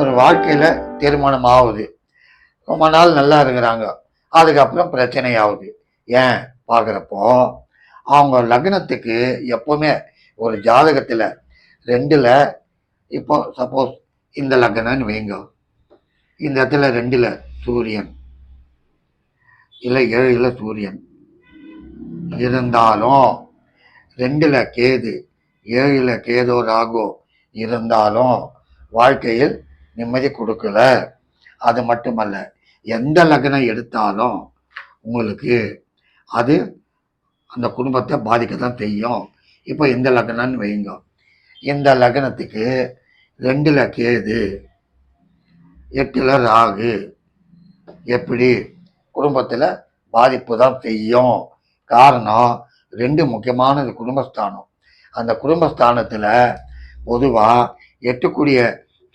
ஒரு வாழ்க்கையில் தீர்மானம் ஆகுது ரொம்ப நாள் நல்லா இருக்கிறாங்க. அதுக்கப்புறம் பிரச்சனை ஆகுது ஏன்? பார்க்குறப்போ அவங்க லக்னத்துக்கு எப்போவுமே ஒரு ஜாதகத்தில் ரெண்டில் இப்போ சப்போஸ் இந்த லக்னம்னு வைங்க. இந்த இடத்துல ரெண்டில் சூரியன். இல்லை ஏழில் சூரியன். இருந்தாலும் ரெண்டில் கேது ஏழில் கேதோ ராகோ இருந்தாலும் வாழ்க்கையில் நிம்மதி கொடுக்கல. அது மட்டுமல்ல எந்த லக்னம் எடுத்தாலும் உங்களுக்கு அது அந்த குடும்பத்தை பாதிக்க தான் செய்யும். இப்போ இந்த லக்னம்னு வைங்க. இந்த லக்னத்துக்கு ரெண்டில் கேது எட்டில் ராகு. எப்படி? குடும்பத்தில் பாதிப்பு தான் செய்யும். காரணம் ரெண்டு முக்கியமானது குடும்பஸ்தானம். அந்த குடும்பஸ்தானத்தில் பொதுவாக எட்டுக்கூடிய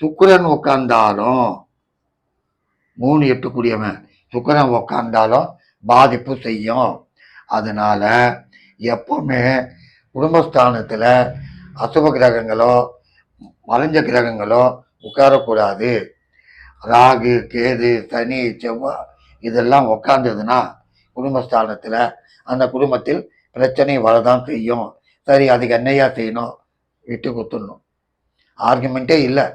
சுக்கிரன் உட்கார்ந்தாலும் மூணு எட்டுக்குரியவன் சுக்கிரன் உட்கார்ந்தாலும் பாதிப்பு செய்யும். அதனால எப்பவுமே குடும்பஸ்தானத்தில் அசுப கிரகங்களோ மறைஞ்ச கிரகங்களோ உட்காரக்கூடாது. ராகு கேது சனி செவ்வாய் இதெல்லாம் உட்கார்ந்ததுன்னா குடும்பஸ்தானத்தில் அந்த குடும்பத்தில் பிரச்சனை வரதான் செய்யும். சரி அதுக்கு என்னையா செய்யணும்? விட்டு குத்துடணும் ஆர்குமெண்ட்டே இல்லை.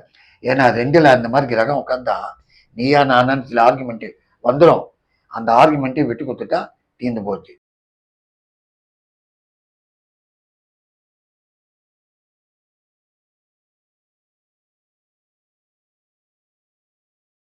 ஏன்னா ரெண்டில் அந்த மாதிரி கிரகம் உட்காந்தா நீயா நானான்னு சில ஆர்குமெண்ட்டு வந்துடும் அந்த ஆர்குமெண்ட்டை விட்டு கொடுத்துட்டா தீர்ந்து போச்சு.